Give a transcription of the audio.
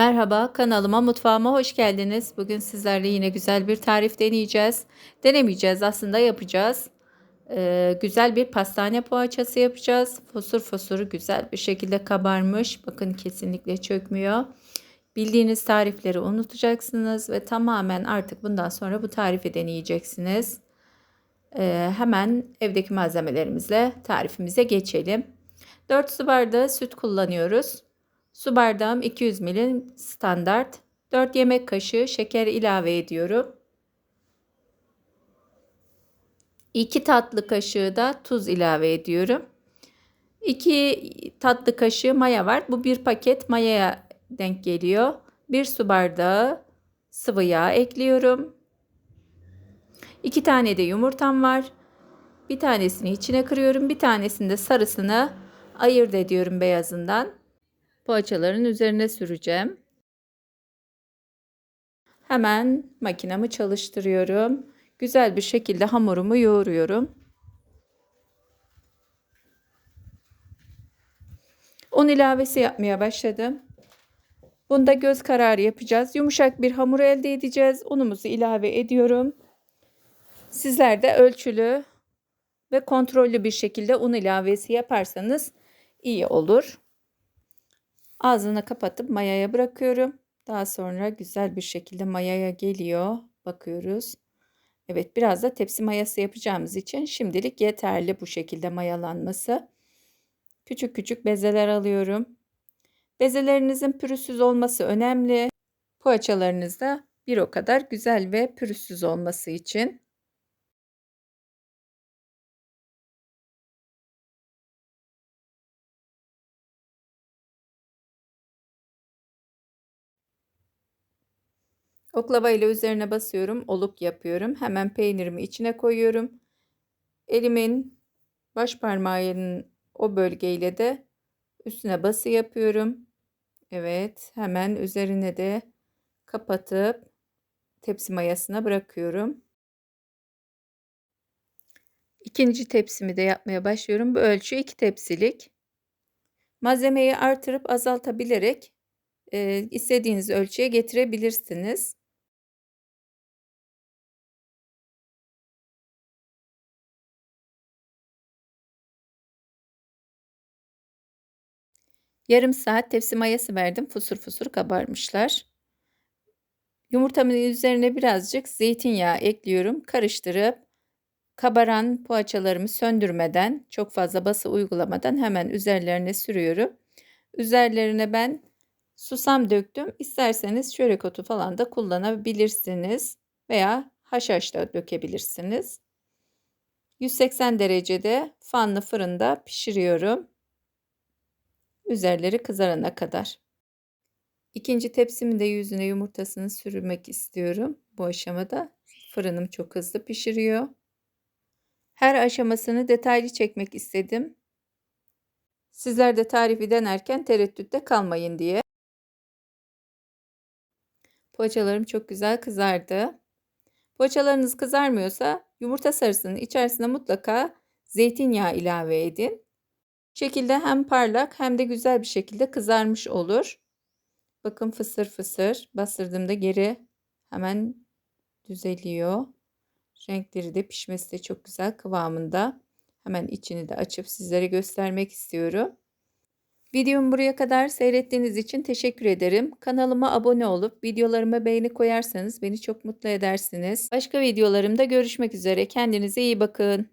Merhaba, kanalıma, mutfağıma hoş geldiniz. Bugün sizlerle yine güzel bir tarif deneyeceğiz. Denemeyeceğiz, aslında yapacağız. Ee, güzel bir pastane poğaçası yapacağız. Fosur fosuru güzel bir şekilde kabarmış. Bakın kesinlikle çökmüyor. Bildiğiniz tarifleri unutacaksınız ve tamamen artık bundan sonra bu tarifi deneyeceksiniz. Ee, hemen evdeki malzemelerimizle tarifimize geçelim. 4 su bardağı süt kullanıyoruz. Su bardağım 200 ml standart. 4 yemek kaşığı şeker ilave ediyorum. 2 tatlı kaşığı da tuz ilave ediyorum. 2 tatlı kaşığı maya var. Bu bir paket mayaya denk geliyor. 1 su bardağı sıvı yağ ekliyorum. 2 tane de yumurtam var. Bir tanesini içine kırıyorum. Bir tanesini de sarısını ayırt ediyorum beyazından poğaçaların üzerine süreceğim. Hemen makinamı çalıştırıyorum. Güzel bir şekilde hamurumu yoğuruyorum. Un ilavesi yapmaya başladım. Bunda göz kararı yapacağız. Yumuşak bir hamur elde edeceğiz. Unumuzu ilave ediyorum. Sizler de ölçülü ve kontrollü bir şekilde un ilavesi yaparsanız iyi olur. Ağzını kapatıp mayaya bırakıyorum. Daha sonra güzel bir şekilde mayaya geliyor. Bakıyoruz. Evet biraz da tepsi mayası yapacağımız için şimdilik yeterli bu şekilde mayalanması. Küçük küçük bezeler alıyorum. Bezelerinizin pürüzsüz olması önemli. Poğaçalarınız da bir o kadar güzel ve pürüzsüz olması için. Oklava ile üzerine basıyorum. Oluk yapıyorum. Hemen peynirimi içine koyuyorum. Elimin baş parmağının o bölgeyle de üstüne bası yapıyorum. Evet, hemen üzerine de kapatıp tepsi mayasına bırakıyorum. İkinci tepsimi de yapmaya başlıyorum. Bu ölçü iki tepsilik. Malzemeyi artırıp azaltabilerek e, istediğiniz ölçüye getirebilirsiniz. Yarım saat tepsi mayası verdim. Fusur fusur kabarmışlar. Yumurtamın üzerine birazcık zeytinyağı ekliyorum. Karıştırıp kabaran poğaçalarımı söndürmeden, çok fazla bası uygulamadan hemen üzerlerine sürüyorum. Üzerlerine ben susam döktüm. İsterseniz çörek otu falan da kullanabilirsiniz veya haşhaş da dökebilirsiniz. 180 derecede fanlı fırında pişiriyorum. Üzerleri kızarana kadar. İkinci tepsimin de yüzüne yumurtasını sürmek istiyorum. Bu aşamada fırınım çok hızlı pişiriyor. Her aşamasını detaylı çekmek istedim. Sizler de tarifi denerken tereddütte kalmayın diye. Poğaçalarım çok güzel kızardı. Poğaçalarınız kızarmıyorsa yumurta sarısının içerisine mutlaka zeytinyağı ilave edin şekilde hem parlak hem de güzel bir şekilde kızarmış olur. Bakın fısır fısır bastırdığımda geri hemen düzeliyor. Renkleri de pişmesi de çok güzel kıvamında. Hemen içini de açıp sizlere göstermek istiyorum. Videomu buraya kadar seyrettiğiniz için teşekkür ederim. Kanalıma abone olup videolarıma beğeni koyarsanız beni çok mutlu edersiniz. Başka videolarımda görüşmek üzere. Kendinize iyi bakın.